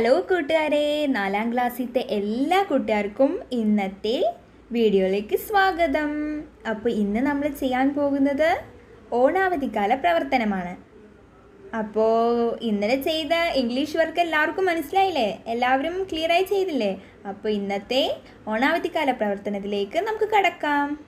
Hello കൂട്ടുകാരെ നാലാം ക്ലാസ്സിലത്തെ എല്ലാ കൂട്ടുകാർക്കും ഇന്നത്തെ വീഡിയോയിലേക്ക് സ്വാഗതം. അപ്പോൾ ഇന്ന് നമ്മൾ ചെയ്യാൻ പോകുന്നത് ഓണാവധിക്കാല പ്രവർത്തനമാണ്. അപ്പോൾ ഇന്നലെ ചെയ്ത ഇംഗ്ലീഷ് വർക്ക് എല്ലാവർക്കും മനസ്സിലായില്ലേ? എല്ലാവരും ക്ലിയറായി ചെയ്തില്ലേ? അപ്പോൾ ഇന്നത്തെ ഓണാവധിക്കാല പ്രവർത്തനത്തിലേക്ക് നമുക്ക് കടക്കാം.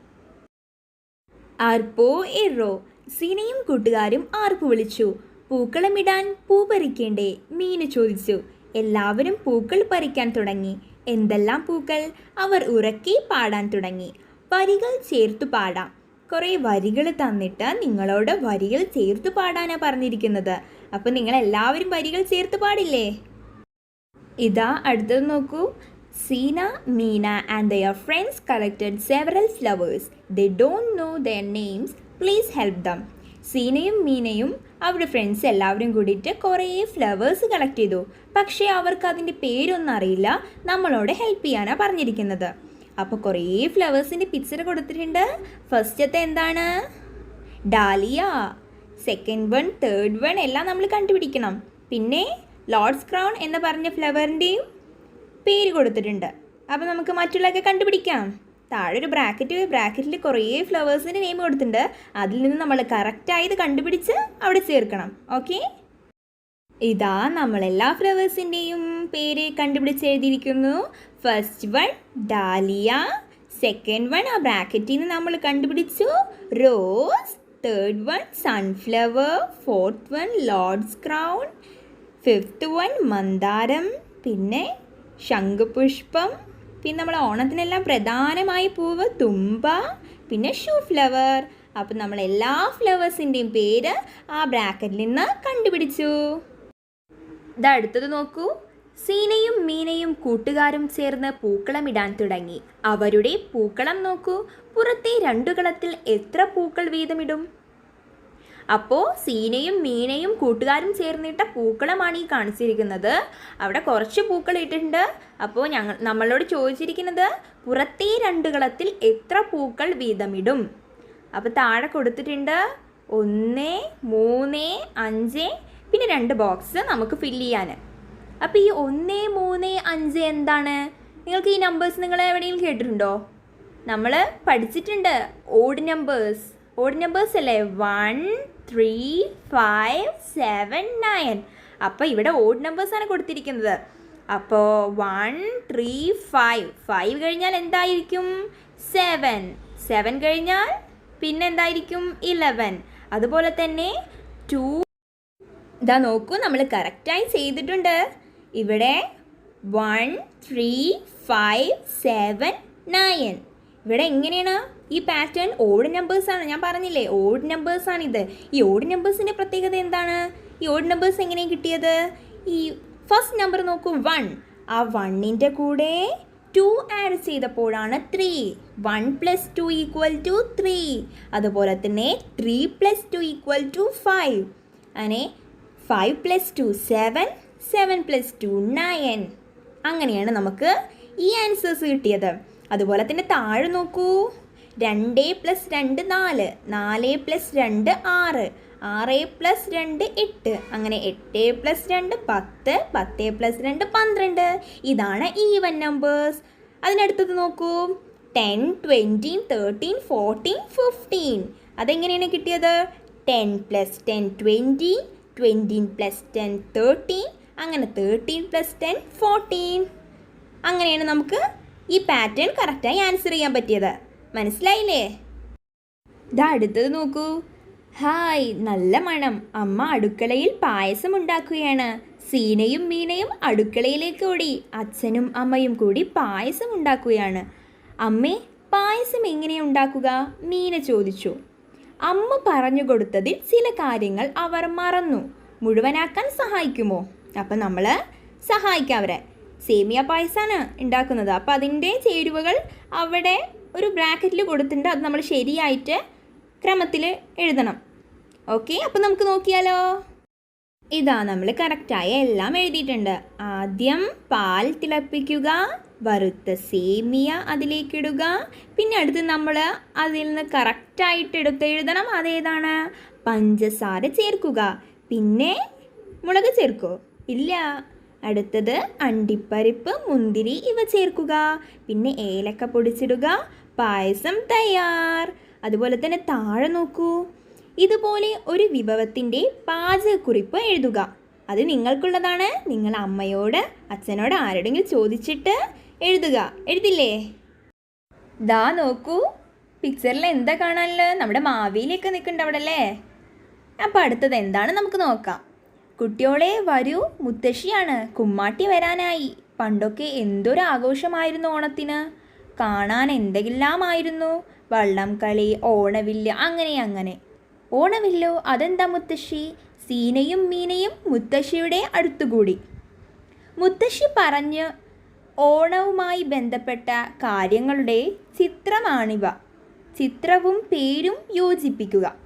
ആർപ്പോ എറോ സീനയും കൂട്ടുകാരും ആർപ്പ് വിളിച്ചു. പൂക്കളമിടാൻ പൂ പറിക്കേണ്ടേ മീന് ചോദിച്ചു. എല്ലാവരും പൂക്കൾ പറിക്കാൻ തുടങ്ങി. എന്തെല്ലാം പൂക്കൾ? അവർ ഉറക്കി പാടാൻ തുടങ്ങി. വരികൾ ചേർത്തു പാടാം. കുറേ വരികൾ തന്നിട്ട് നിങ്ങളോട് വരികൾ ചേർത്ത് പാടാനാണ് പറഞ്ഞിരിക്കുന്നത്. അപ്പം നിങ്ങൾ എല്ലാവരും വരികൾ ചേർത്ത് പാടില്ലേ? ഇതാ അടുത്തത് നോക്കൂ. Seena Meena and their friends collected several flowers they don't know their names please help them സീനയും മീനയും അവരുടെ ഫ്രണ്ട്സ് എല്ലാവരും കൂടിയിട്ട് കുറേ ഫ്ലവേഴ്സ് കളക്ട് ചെയ്തു. പക്ഷേ അവർക്ക് അതിന്റെ പേരൊന്നും അറിയില്ല. നമ്മളോട് ഹെൽപ്പ് ചെയ്യാനാണ് പറഞ്ഞിരിക്കുന്നത്. അപ്പോൾ കുറേ ഫ്ലവേഴ്സിന്റെ പിക്ചർ കൊടുത്തിട്ടുണ്ട്. ഫസ്റ്റത്തെ എന്താണ്? Dahlia second one third one എല്ലാം നമ്മൾ കണ്ടുപിടിക്കണം. പിന്നെ ലോർഡ്സ് ക്രൗൺ എന്ന് പറഞ്ഞ ഫ്ലവറിന്റെയും പേര് കൊടുത്തിട്ടുണ്ട്. അപ്പോൾ നമുക്ക് മറ്റുള്ളതൊക്കെ കണ്ടുപിടിക്കാം. താഴെ ഒരു ബ്രാക്കറ്റ് പോയി ബ്രാക്കറ്റിൽ കുറേ ഫ്ലവേഴ്സിന്റെ നെയിം കൊടുത്തിട്ടുണ്ട്. അതിൽ നിന്ന് നമ്മൾ കറക്റ്റായത് കണ്ടുപിടിച്ച് അവിടെ ചേർക്കണം. ഓക്കെ ഇതാ നമ്മൾ എല്ലാ ഫ്ലവേഴ്സിന്റെയും പേര് കണ്ടുപിടിച്ച് എഴുതിയിരിക്കുന്നു. First one dahlia second one ആ ബ്രാക്കറ്റിൽ നിന്ന് നമ്മൾ കണ്ടുപിടിച്ചു. Rose third one sunflower fourth one lords crown fifth one മന്ദാരം പിന്നെ ശംഖുപുഷ്പം. പിന്നെ നമ്മൾ ഓണത്തിനെല്ലാം പ്രധാനമായി പൂവ് തുമ്പ പിന്നെ ഷൂ ഫ്ലവർ അപ്പം നമ്മൾ എല്ലാ ഫ്ലവേഴ്സിന്റെയും പേര് ആ ബ്രാക്കറ്റിൽ നിന്ന് കണ്ടുപിടിച്ചു. ഇത് അടുത്തത് നോക്കൂ. സീനയും മീനയും കൂട്ടുകാരും ചേർന്ന് പൂക്കളമിടാൻ തുടങ്ങി. അവരുടെ പൂക്കളം നോക്കൂ. പുറത്തെ രണ്ടു കളത്തിൽ എത്ര പൂക്കൾ വീതമിടും? അപ്പോൾ സീനയും മീനയും കൂട്ടുകാരും ചേർന്നിട്ട പൂക്കളമാണ് ഈ കാണിച്ചിരിക്കുന്നത്. അവിടെ കുറച്ച് പൂക്കൾ ഇട്ടിട്ടുണ്ട്. അപ്പോൾ ഞങ്ങൾ നമ്മളോട് ചോദിച്ചിരിക്കുന്നത് പുറത്തെ രണ്ട് കളത്തിൽ എത്ര പൂക്കൾ വീതമിടും? അപ്പോൾ താഴെ കൊടുത്തിട്ടുണ്ട് ഒന്ന് മൂന്ന് അഞ്ച് പിന്നെ രണ്ട് ബോക്സ് നമുക്ക് ഫില്ല് ചെയ്യാൻ അപ്പോൾ ഈ ഒന്ന് മൂന്ന് അഞ്ച് എന്താണ്? നിങ്ങൾക്ക് ഈ നമ്പേഴ്സ് നിങ്ങൾ എവിടെയെങ്കിലും കേട്ടിട്ടുണ്ടോ? നമ്മൾ പഠിച്ചിട്ടുണ്ട് ഓഡ് നമ്പേഴ്സ് ഓഡ് നമ്പേഴ്സ് അല്ലേ? One three five seven nine അപ്പോൾ ഇവിടെ ഓഡ് നമ്പേഴ്സാണ് കൊടുത്തിരിക്കുന്നത്. അപ്പോൾ വൺ ത്രീ ഫൈവ് ഫൈവ് കഴിഞ്ഞാൽ എന്തായിരിക്കും? സെവൻ സെവൻ കഴിഞ്ഞാൽ പിന്നെ എന്തായിരിക്കും? ഇലവൻ അതുപോലെ തന്നെ ടു ഇതാ നോക്കൂ നമ്മൾ കറക്റ്റായി ചെയ്തിട്ടുണ്ട്. ഇവിടെ one three five seven nine ഇവിടെ എങ്ങനെയാണ് ഈ പാറ്റേൺ ഓഡ് നമ്പേഴ്സാണ് ഞാൻ പറഞ്ഞില്ലേ ഓഡ് ഇത്. ഈ ഓഡ് നമ്പേഴ്സിന്റെ പ്രത്യേകത എന്താണ്? ഈ ഓഡ് നമ്പേഴ്സ് എങ്ങനെയാണ് കിട്ടിയത്? ഈ ഫസ്റ്റ് നമ്പർ നോക്കൂ വൺ ആ വണ്ണിന്റെ കൂടെ ടു ആഡ് ചെയ്തപ്പോഴാണ് three one plus two equal to three അതുപോലെ തന്നെ three plus two equal to five അങ്ങനെ five plus two seven seven plus two nine അങ്ങനെയാണ് നമുക്ക് ഈ ആൻസേഴ്സ് കിട്ടിയത്. അതുപോലെ തന്നെ താഴെ നോക്കൂ. രണ്ട് പ്ലസ് രണ്ട് നാല്. നാല് പ്ലസ് രണ്ട് ആറ്. ആറ് പ്ലസ് രണ്ട് എട്ട്. അങ്ങനെ എട്ട് പ്ലസ് രണ്ട് പത്ത്. പത്ത് പ്ലസ് രണ്ട് പന്ത്രണ്ട്. ഇതാണ് ഈവൻ നമ്പേഴ്സ് അതിനടുത്തത് നോക്കൂ. Ten twenty thirteen fourteen fifteen അതെങ്ങനെയാണ് കിട്ടിയത്? Ten plus ten twenty twenty plus ten thirteen അങ്ങനെ തേർട്ടീൻ പ്ലസ് ടെൻ ഫോർട്ടീൻ അങ്ങനെയാണ് നമുക്ക് ഈ പാറ്റേൺ കറക്റ്റായി ആൻസർ ചെയ്യാൻ പറ്റിയത്. മനസ്സിലായില്ലേ? ഇതാ അടുത്തത് നോക്കൂ. ഹായ് നല്ല മണം. അമ്മ അടുക്കളയിൽ പായസം ഉണ്ടാക്കുകയാണ്. സീനയും മീനയും അടുക്കളയിലേക്ക് ഓടി. അച്ഛനും അമ്മയും കൂടി പായസം ഉണ്ടാക്കുകയാണ്. അമ്മേ പായസം എങ്ങനെയാണ് ഉണ്ടാക്കുക? മീന ചോദിച്ചു. അമ്മ പറഞ്ഞു കൊടുത്തതിൽ ചില കാര്യങ്ങൾ അവർ മറന്നു. മുഴുവനാക്കാൻ സഹായിക്കുമോ? അപ്പം നമ്മൾ സഹായിക്കാം അവരെ. സേമിയ പായസമാണ് ഉണ്ടാക്കുന്നത്. അപ്പോൾ അതിന്റെ ചേരുവകൾ അവിടെ ഒരു ബ്രാക്കറ്റിൽ കൊടുത്തിട്ടുണ്ട്. അത് നമ്മൾ ശരിയായിട്ട് ക്രമത്തിൽ എഴുതണം. ഓക്കെ? അപ്പോൾ നമുക്ക് നോക്കിയാലോ? ഇതാ നമ്മൾ കറക്റ്റായ എല്ലാം എഴുതിയിട്ടുണ്ട്. ആദ്യം പാൽ തിളപ്പിക്കുക വറുത്ത സേമിയ അതിലേക്കിടുക പിന്നെ അടുത്ത് നമ്മൾ അതിൽ നിന്ന് കറക്റ്റായിട്ട് എടുത്ത് എഴുതണം. അതേതാണ്? പഞ്ചസാര ചേർക്കുക. പിന്നെ മുളക് ചേർക്കോ. ഇല്ല. അടുത്തത് അണ്ടിപ്പരിപ്പ് മുന്തിരി ഇവ ചേർക്കുക. പിന്നെ ഏലക്ക പൊടിച്ചിടുക. പായസം തയ്യാർ. അതുപോലെ തന്നെ താഴെ നോക്കൂ. ഇതുപോലെ ഒരു വിഭവത്തിന്റെ പാചകക്കുറിപ്പ് എഴുതുക. അത് നിങ്ങൾക്കുള്ളതാണ്. നിങ്ങൾ അമ്മയോട് അച്ഛനോട് ആരോടെങ്കിലും ചോദിച്ചിട്ട് എഴുതുക. എഴുതില്ലേ? ദാ നോക്കൂ. പിക്ചറിൽ എന്താ കാണാനുള്ളത്? നമ്മുടെ മാവിയിലേക്ക് നിൽക്കുന്നുണ്ട് അവിടെ അല്ലേ അപ്പം അടുത്തത് എന്താണ് നമുക്ക് നോക്കാം. കുട്ടിയോളെ വരൂ മുത്തശ്ശിയാണ്. കുമ്മാട്ടി വരാനായി. പണ്ടൊക്കെ എന്തൊരു ആഘോഷമായിരുന്നു ഓണത്തിന്. കാണാൻ എന്തെല്ലാമായിരുന്നു. വള്ളം കളി ഓണവില്ല് അങ്ങനെ അങ്ങനെ. ഓണവില്ലോ അതെന്താ മുത്തശ്ശി? സീനയും മീനയും മുത്തശ്ശിയുടെ അടുത്തുകൂടി. മുത്തശ്ശി പറഞ്ഞ് ഓണവുമായി ബന്ധപ്പെട്ട കാര്യങ്ങളുടെ ചിത്രമാണിവ. ചിത്രവും പേരും യോജിപ്പിക്കുക.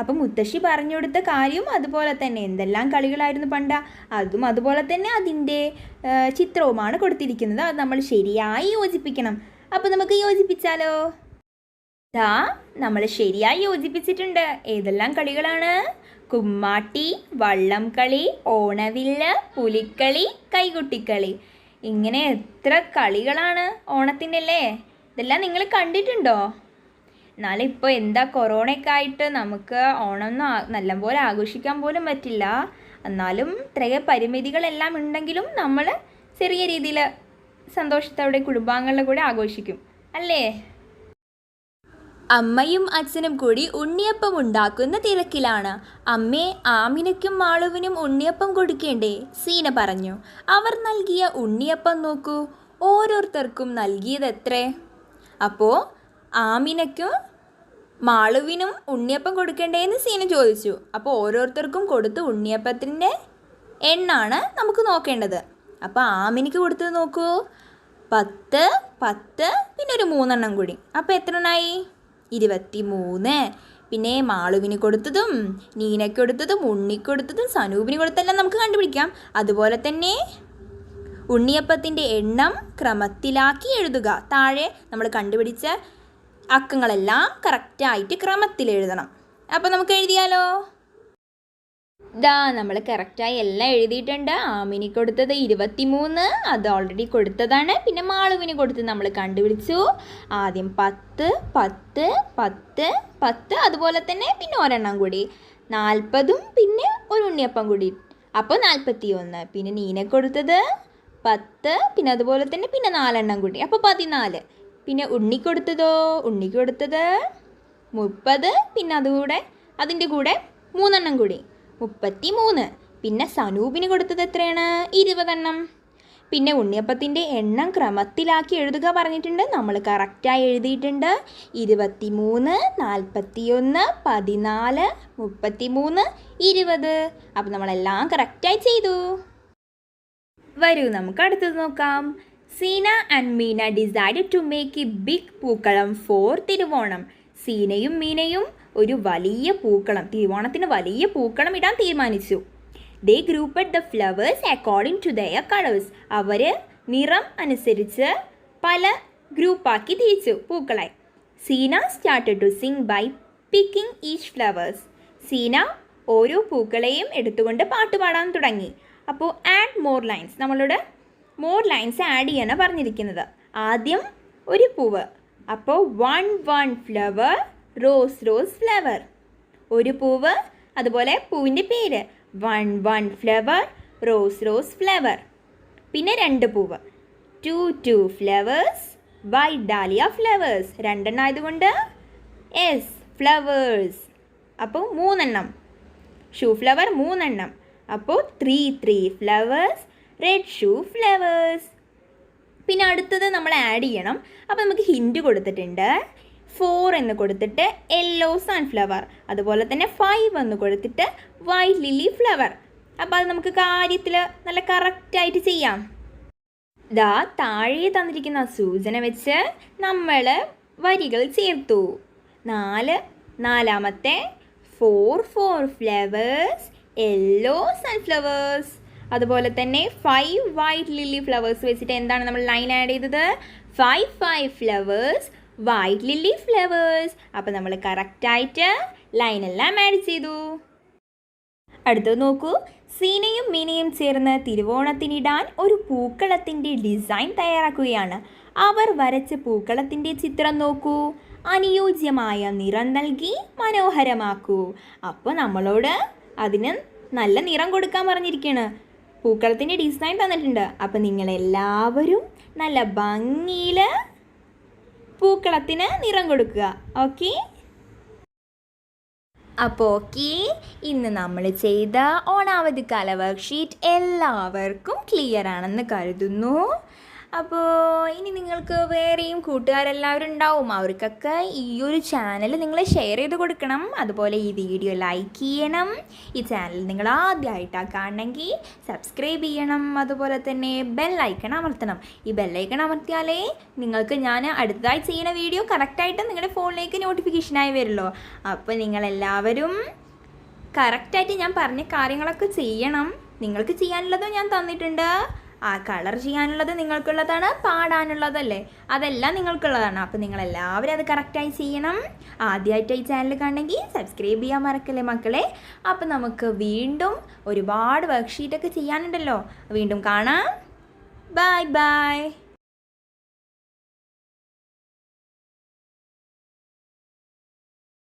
അപ്പം മുത്തശ്ശി പറഞ്ഞു കൊടുത്ത കാര്യവും അതുപോലെ തന്നെ. എന്തെല്ലാം കളികളായിരുന്നു പണ്ട? അതും അതുപോലെ തന്നെ അതിന്റെ ചിത്രവുമാണ് കൊടുത്തിരിക്കുന്നത്. അത് നമ്മൾ ശരിയായി യോജിപ്പിക്കണം. അപ്പോൾ നമുക്ക് യോജിപ്പിച്ചാലോ? ദാ നമ്മൾ ശരിയായി യോജിപ്പിച്ചിട്ടുണ്ട്. ഏതെല്ലാം കളികളാണ്? കുമ്മാട്ടി വള്ളം കളി ഓണവില്ല് പുലിക്കളി കൈകുട്ടിക്കളി. ഇങ്ങനെ എത്ര കളികളാണ് ഓണത്തിന്റെ അല്ലേ ഇതെല്ലാം നിങ്ങൾ കണ്ടിട്ടുണ്ടോ? എന്നാലും ഇപ്പോൾ എന്താ കൊറോണയൊക്കെ ആയിട്ട് നമുക്ക് ഓണം ഒന്നും ആ- നല്ലപോലെ ആഘോഷിക്കാൻ പോലും പറ്റില്ല. എന്നാലും ഇത്രയ പരിമിതികളെല്ലാം ഉണ്ടെങ്കിലും നമ്മൾ ചെറിയ രീതിയിൽ സന്തോഷത്തോടെ കുടുംബാംഗങ്ങളുടെ കൂടെ ആഘോഷിക്കും. അല്ലേ? അമ്മയും അച്ഛനും കൂടി ഉണ്ണിയപ്പം ഉണ്ടാക്കുന്ന തിരക്കിലാണ്. അമ്മേ ആമിനയ്ക്കും മാളുവിനും ഉണ്ണിയപ്പം കൊടുക്കേണ്ടേ? സീന പറഞ്ഞു. അവർ നൽകിയ ഉണ്ണിയപ്പം നോക്കൂ. ഓരോരുത്തർക്കും നൽകിയത് എത്രേ അപ്പോൾ ആമിനയ്ക്കും മാളുവിനും ഉണ്ണിയപ്പം കൊടുക്കണ്ടേന്ന് സീന ചോദിച്ചു. അപ്പോൾ ഓരോരുത്തർക്കും കൊടുത്ത് ഉണ്ണിയപ്പത്തിന്റെ എണ്ണാണ് നമുക്ക് നോക്കേണ്ടത്. അപ്പോൾ ആമിനിക്ക് കൊടുത്തത് നോക്കൂ. പത്ത് പത്ത് പിന്നെ ഒരു മൂന്നെണ്ണം കൂടി. അപ്പോൾ എത്ര എണ്ണമായി ഇരുപത്തി മൂന്ന് പിന്നെ മാളുവിന് കൊടുത്തതും നീനയ്ക്ക് കൊടുത്തതും ഉണ്ണിക്ക് കൊടുത്തതും സനൂപിന് കൊടുത്തെല്ലാം നമുക്ക് കണ്ടുപിടിക്കാം. അതുപോലെ തന്നെ ഉണ്ണിയപ്പത്തിന്റെ എണ്ണം ക്രമത്തിലാക്കി എഴുതുക. താഴെ നമ്മൾ കണ്ടുപിടിച്ച അക്കങ്ങളെല്ലാം കറക്റ്റായിട്ട് ക്രമത്തിൽ എഴുതണം. അപ്പോൾ നമുക്ക് എഴുതിയാലോ? ദാ നമ്മൾ കറക്റ്റായി എല്ലാം എഴുതിയിട്ടുണ്ട്. ആമിനി കൊടുത്തത് ഇരുപത്തിമൂന്ന് അത് ഓൾറെഡി കൊടുത്തതാണ്. പിന്നെ മാളുവിന് കൊടുത്തത് നമ്മൾ കണ്ടുപിടിച്ചു. ആദ്യം പത്ത് പത്ത് പത്ത് പത്ത് അതുപോലെ തന്നെ പിന്നെ ഒരെണ്ണം കൂടി. നാൽപ്പതും പിന്നെ ഒരു ഉണ്ണിയപ്പം കൂടി. അപ്പോൾ നാൽപ്പത്തി ഒന്ന് പിന്നെ നീനെ കൊടുത്തത് പത്ത് പിന്നെ അതുപോലെ തന്നെ പിന്നെ നാലെണ്ണം കൂടി. അപ്പോൾ പതിനാല്. പിന്നെ ഉണ്ണി കൊടുത്തതോ ഉണ്ണിക്ക് കൊടുത്തത് മുപ്പത്. പിന്നെ അതുകൂടെ അതിന്റെ കൂടെ മൂന്നെണ്ണം കൂടി. മുപ്പത്തി മൂന്ന് പിന്നെ സനൂപിന് കൊടുത്തത് എത്രയാണ്? ഇരുപതെണ്ണം. പിന്നെ ഉണ്ണിയപ്പത്തിന്റെ എണ്ണം ക്രമത്തിലാക്കി എഴുതുക പറഞ്ഞിട്ടുണ്ട്. നമ്മൾ കറക്റ്റായി എഴുതിയിട്ടുണ്ട്. ഇരുപത്തി മൂന്ന് നാൽപ്പത്തി ഒന്ന് പതിനാല് മുപ്പത്തി മൂന്ന് ഇരുപത്. അപ്പം നമ്മളെല്ലാം കറക്റ്റായി ചെയ്തു. വരൂ നമുക്ക് അടുത്തത് നോക്കാം. Seena and Meena decide to make a big pookalam for Thiruvonam. സീനയും മീനയും ഒരു വലിയ പൂക്കളം തിരുവോണത്തിന് വലിയ പൂക്കളം ഇടാൻ തീരുമാനിച്ചു. They grouped the flowers according to their colours അവർ നിറം അനുസരിച്ച് പല ഗ്രൂപ്പാക്കി തിരിച്ചു പൂക്കളെ. Seena start to sing by picking each flowers Seena ഓരോ പൂക്കളെയും എടുത്തുകൊണ്ട് പാട്ട് പാടാൻ തുടങ്ങി. അപ്പോൾ ആഡ് മോർ ലൈൻസ് നമ്മളോട് മോർ ലൈൻസ് ആഡ് ചെയ്യാനാണ് പറഞ്ഞിരിക്കുന്നത്. ആദ്യം ഒരു പൂവ്. അപ്പോൾ one one flower rose rose flower ഒരു പൂവ് അതുപോലെ പൂവിന്റെ പേര്. One one flower rose rose flower പിന്നെ രണ്ട് പൂവ്. Two two flowers white dahlia flowers രണ്ടെണ്ണം ആയതുകൊണ്ട് എസ് ഫ്ലവേഴ്സ് അപ്പോൾ മൂന്നെണ്ണം. ഷൂ ഫ്ലവർ മൂന്നെണ്ണം. അപ്പോൾ three three flowers red shoe flowers പിന്നെ അടുത്തത് നമ്മൾ ആഡ് ചെയ്യണം. അപ്പോൾ നമുക്ക് ഹിൻഡ് കൊടുത്തിട്ടുണ്ട്. ഫോർ എന്ന് കൊടുത്തിട്ട് യെല്ലോ സൺഫ്ലവർ അതുപോലെ തന്നെ ഫൈവ് എന്ന് കൊടുത്തിട്ട് വൈറ്റ് ലില്ലി ഫ്ലവർ അപ്പോൾ അത് നമുക്ക് കാര്യത്തിൽ നല്ല കറക്റ്റായിട്ട് ചെയ്യാം. ദാ താഴെ തന്നിരിക്കുന്ന സൂചന വെച്ച് നമ്മൾ വരികൾ ചേർത്തു. നാല് നാലാമത്തെ. Four four flowers yellow sunflowers അതുപോലെ തന്നെ ഫൈവ് വൈറ്റ് ലില്ലി ഫ്ലവേഴ്സ് വെച്ചിട്ട് എന്താണ് നമ്മൾ ലൈൻ ആഡ് ചെയ്തത്? Five five flowers white lily flowers അപ്പോൾ നമ്മൾ കറക്റ്റായിട്ട് ലൈനെല്ലാം ആഡ് ചെയ്തു. അടുത്തത് നോക്കൂ. സീനയും മീനയും ചേർന്ന് തിരുവോണത്തിനിടാൻ ഒരു പൂക്കളത്തിന്റെ ഡിസൈൻ തയ്യാറാക്കുകയാണ്. അവർ വരച്ച പൂക്കളത്തിന്റെ ചിത്രം നോക്കൂ. അനുയോജ്യമായ നിറം നൽകി മനോഹരമാക്കൂ. അപ്പോൾ നമ്മളോട് അതിന് നല്ല നിറം കൊടുക്കാൻ പറഞ്ഞിരിക്കുകയാണ് പൂക്കളത്തിന്റെ ഡിസൈൻ തന്നിട്ടുണ്ട്. അപ്പോൾ നിങ്ങളെല്ലാവരും നല്ല ഭംഗിയിൽ പൂക്കളത്തിന് നിറം കൊടുക്കുക. ഓക്കെ അപ്പോൾ ഓക്കെ ഇന്ന് നമ്മൾ ചെയ്ത ഓണാവധി കാല വർക്ക്ഷീറ്റ് എല്ലാവർക്കും ക്ലിയർ ആണെന്ന് കരുതുന്നു. അപ്പോൾ ഇനി നിങ്ങൾക്ക് വേറെയും കൂട്ടുകാരെല്ലാവരും ഉണ്ടാവും. അവർക്കൊക്കെ ഈ ഒരു ചാനൽ നിങ്ങൾ ഷെയർ ചെയ്ത് കൊടുക്കണം. അതുപോലെ ഈ വീഡിയോ ലൈക്ക് ചെയ്യണം. ഈ ചാനൽ നിങ്ങൾ ആദ്യമായിട്ടാണ് കാണണമെങ്കിൽ സബ്സ്ക്രൈബ് ചെയ്യണം. അതുപോലെ തന്നെ ബെല്ലൈക്കൺ അമർത്തണം. ഈ ബെല്ലൈക്കൺ അമർത്തിയാലേ നിങ്ങൾക്ക് ഞാൻ അടുത്തതായി ചെയ്യുന്ന വീഡിയോ കറക്റ്റായിട്ട് നിങ്ങളുടെ ഫോണിലേക്ക് നോട്ടിഫിക്കേഷനായി വരുള്ളൂ. അപ്പോൾ നിങ്ങളെല്ലാവരും കറക്റ്റായിട്ട് ഞാൻ പറഞ്ഞ കാര്യങ്ങളൊക്കെ ചെയ്യണം. നിങ്ങൾക്ക് ചെയ്യാനുള്ളതും ഞാൻ തന്നിട്ടുണ്ട്. ആ കളർ ചെയ്യാനുള്ളത് നിങ്ങൾക്കുള്ളതാണ് പാടാനുള്ളതല്ലേ? അതെല്ലാം നിങ്ങൾക്കുള്ളതാണ്. അപ്പോൾ നിങ്ങളെല്ലാവരും അത് കറക്റ്റായി ചെയ്യണം. ആദ്യമായിട്ട് ഈ ചാനൽ കാണണമെങ്കിൽ സബ്സ്ക്രൈബ് ചെയ്യാൻ മറക്കല്ലേ മക്കളെ? അപ്പോൾ നമുക്ക് വീണ്ടും ഒരുപാട് വർക്ക്ഷീറ്റൊക്കെ ചെയ്യാനുണ്ടല്ലോ. വീണ്ടും കാണാം. Bye bye